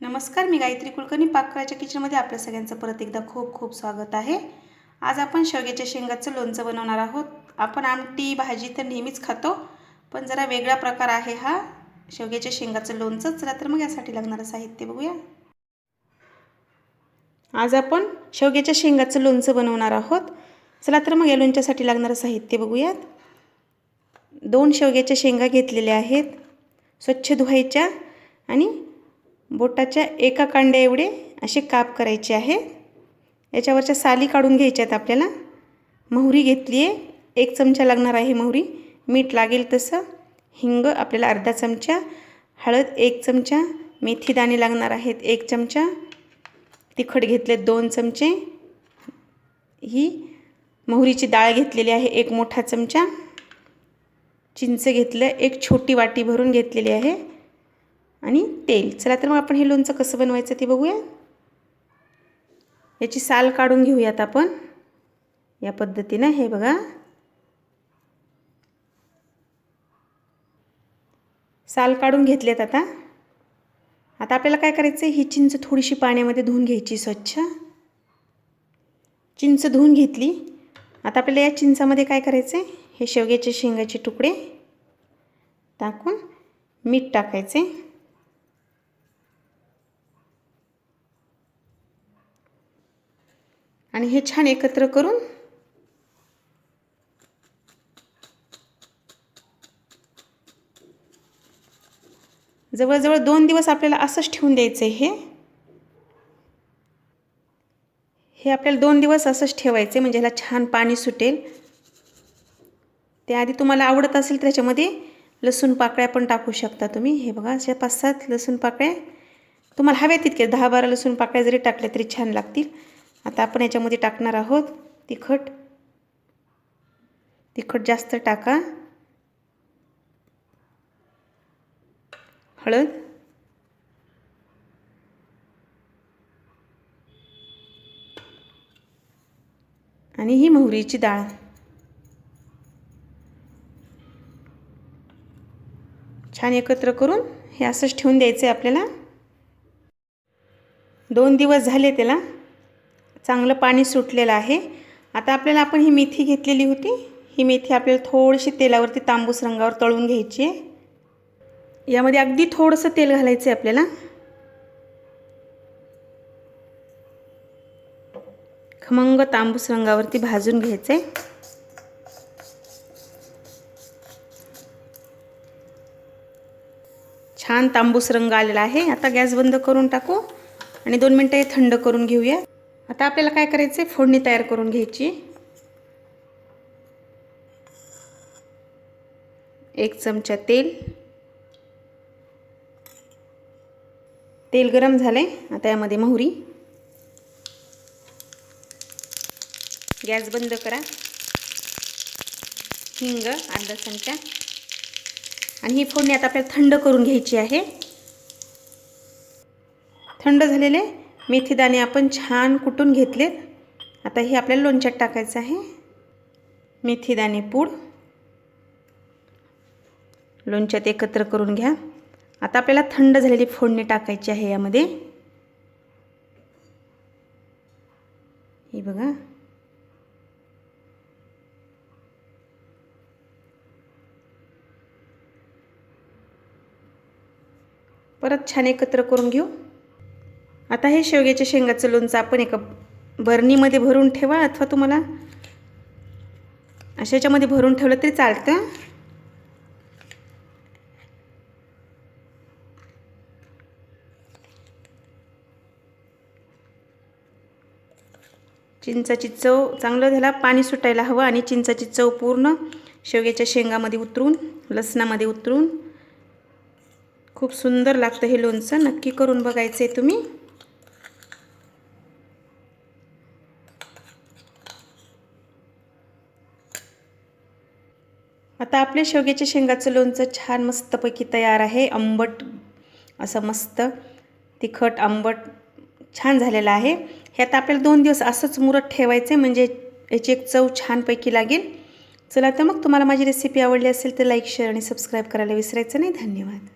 नमस्कार मी गायत्री कुलकर्णी पाककळाच्या किचनमध्ये आपल्या सगळ्यांचं परत एकदा खूप खूप स्वागत आहे. आज आपण शेवग्याच्या शेंगाचं लोणचं बनवणार आहोत. आपण आमटी भाजी तर नेहमीच खातो पण जरा वेगळा प्रकार आहे हा. शेवग्याच्या शेंगाचं लोणचं चला तर मग यासाठी लागणारं साहित्य बघूया. आज आपण शेवग्याच्या शेंगाचं लोणचं बनवणार आहोत. चला तर मग या लोणच्यासाठी लागणारं साहित्य बघूयात. दोन शेवग्याच्या शेंगा घेतलेल्या आहेत स्वच्छ धुवायच्या आणि बोटाच्या एका कांड्या एवढे असे काप करायचे आहे. याच्यावरच्या साली काढून घ्यायच्या आहेत आपल्याला. मोहरी घेतली आहे एक चमचा लागणार आहे मोहरी. मीठ लागेल तसं. हिंग आपल्याला अर्धा चमचा. हळद एक चमचा. मेथी दाणे लागणार आहेत एक चमचा. तिखट घेतले दोन चमचे. ही मोहरीची डाळ घेतलेली आहे एक मोठा चमचा. चिंच घेतलं एक छोटी वाटी भरून घेतलेली आहे. आणि तेल. चला तर मग आपण हे लोणचं कसं बनवायचं ते बघूया. याची साल काढून घेऊयात आपण. या पद्धतीनं हे बघा. साल काढून घेतलेत आता. आता आपल्याला काय करायचं आहे ही चिंच थोडीशी पाण्यामध्ये धुवून घ्यायची स्वच्छ. चिंच धुवून घेतली. आता आपल्याला या चिंचामध्ये काय करायचं आहे हे शेवग्याचे शेंगाचे तुकडे टाकून मीठ टाकायचे आणि हे छान एकत्र करून जवळजवळ दोन दिवस आपल्याला असंच ठेवून द्यायचं आहे हे. हे आपल्याला दोन दिवस असंच ठेवायचे म्हणजे ह्याला छान पाणी सुटेल. त्याआधी तुम्हाला आवडत असेल तर त्याच्यामध्ये लसूण पाकळ्या पण टाकू शकता तुम्ही. हे बघा अशा पाच सात लसूण पाकळ्या. तुम्हाला हव्या तितके दहा बारा लसूण पाकळ्या जरी टाकल्या तरी छान लागतील. आता आपण याच्यामध्ये टाकणार आहोत तिखट. तिखट जास्त टाका. हळद. आणि ही मोहरीची डाळ. छान एकत्र करून हे असंच ठेवून द्यायचं आहे आपल्याला. दोन दिवस झाले त्याला. चांगलं पाणी सुटलेलं आहे. आता आपल्याला आपण ही मेथी घेतलेली होती. ही मेथी आपल्याला थोडीशी तेलावरती तांबूस रंगावर तळून घ्यायची आहे. यामध्ये अगदी थोडंसं तेल घालायचं आहे आपल्याला. खमंग तांबूस रंगावरती भाजून घ्यायचं आहे छान तांबूस रंग आलेला आहे. आता गॅस बंद करून टाकू आणि दोन मिनटं हे थंड करून घेऊया. आता आपल्याला काय करायचं आहे फोडणी तयार करून घ्यायची. एक चमचा तेल. तेल गरम झाले आता यामध्ये मोहरी. गॅस बंद करा. हिंग अर्धा चमचा. आणि ही फोडणी आता आपल्याला थंड करून घ्यायची आहे. थंड झालेले मेथीदाणे आपण छान कुटून घेतलेत. आता हे आपल्याला लोणच्यात टाकायचं आहे. मेथीदाणे पूड. लोणच्यात एकत्र करून घ्या. आता आपल्याला थंड झालेली फोडणी टाकायची आहे यामध्ये. हे बघा. परत छान एकत्र करून घेऊ. आता हे शेवग्याच्या शेंगाचं लोणचं आपण एका बरणीमध्ये भरून ठेवा अथवा तुम्हाला अशा याच्यामध्ये भरून ठेवलं तरी चालतं. चिंचाची चव चांगलं त्याला पाणी सुटायला हवं आणि चिंचाची चव पूर्ण शेवग्याच्या शेंगामध्ये उतरून लसणामध्ये उतरून. खूप सुंदर लागतं हे लोणचं नक्की करून बघायचं आहे तुम्ही. आता आपल्या शेवग्याच्या शेंगाचं लोणचं छान मस्तपैकी तयार आहे. आंबट असं मस्त तिखट आंबट छान झालेलं आहे. हे आता आपल्याला दोन दिवस असंच मुरत ठेवायचं आहे म्हणजे याची एक चव छानपैकी लागेल. चला तर मग तुम्हाला माझी रेसिपी आवडली असेल तर लाईक शेअर आणि सबस्क्राईब करायला विसरायचं नाही. धन्यवाद.